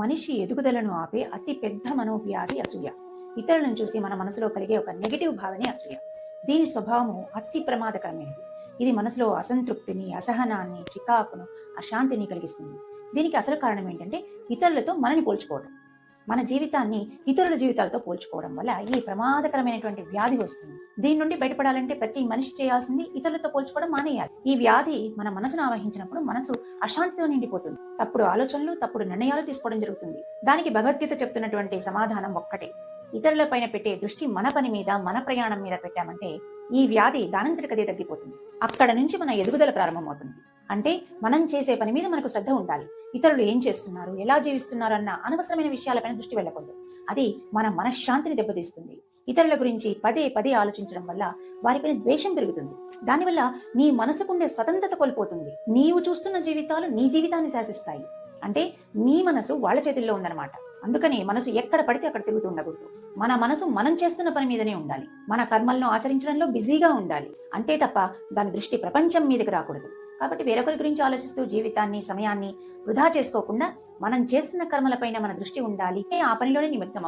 మనిషి ఎదుగుదలను ఆపే అతి పెద్ద మనోవ్యాధి అసూయ. ఇతరులను చూసి మన మనసులో కలిగే ఒక నెగటివ్ భావనే అసూయ. దీని స్వభావము అతి ప్రమాదకరమైనది. ఇది మనసులో అసంతృప్తిని అసహనాన్ని చికాకును అశాంతిని కలిగిస్తుంది. దీనికి అసలు కారణం ఏంటంటే ఇతరులతో మనని పోల్చుకోవడం. మన జీవితాన్ని ఇతరుల జీవితాలతో పోల్చుకోవడం వల్ల ఈ ప్రమాదకరమైనటువంటి వ్యాధి వస్తుంది. దీని నుండి బయటపడాలంటే ప్రతి మనిషి చేయాల్సింది ఇతరులతో పోల్చుకోవడం మానేయాలి. ఈ వ్యాధి మన మనసును ఆవహించినప్పుడు మనసు అశాంతితో నిండిపోతుంది. తప్పుడు ఆలోచనలు తప్పుడు నిర్ణయాలు తీసుకోవడం జరుగుతుంది. దానికి భగవద్గీత చెప్తున్నటువంటి సమాధానం ఒక్కటే. ఇతరుల పైన పెట్టే దృష్టి మన పని మీద మన ప్రయాణం మీద పెట్టామంటే ఈ వ్యాధి దానంతటికదే తగ్గిపోతుంది. అక్కడ నుంచి మన ఎదుగుదల ప్రారంభమవుతుంది. అంటే మనం చేసే పని మీద మనకు శ్రద్ధ ఉండాలి. ఇతరులు ఏం చేస్తున్నారు? ఎలా జీవిస్తున్నారు అన్న అనవసరమైన విషయాలపైన దృష్టి వెళ్ళకూడదు. అది మన మనశ్శాంతిని దెబ్బతీస్తుంది. ఇతరుల గురించి పదే పదే ఆలోచించడం వల్ల వారిపైన ద్వేషం పెరుగుతుంది. దానివల్ల నీ మనసుకుండే స్వతంత్రత కోల్పోతుంది. నీవు చూస్తున్న జీవితాలు నీ జీవితాన్ని శాసిస్తాయి. అంటే నీ మనసు వాళ్ళ చేతుల్లో ఉందన్నమాట. అందుకని మనసు ఎక్కడ పడితే అక్కడ తిరుగుతూ ఉండకూడదు. మన మనసు మనం చేస్తున్న పని మీదనే ఉండాలి. మన కర్మలను ఆచరించడంలో బిజీగా ఉండాలి. అంతే తప్ప దాని దృష్టి ప్రపంచం మీదకి రాకూడదు. కాబట్టి వేరొకరి గురించి ఆలోచిస్తూ జీవితాన్ని సమయాన్ని వృధా చేసుకోకుండా మనం చేస్తున్న కర్మలపైన మన దృష్టి ఉండాలి. ఆ పనిలోనే నిమగ్నం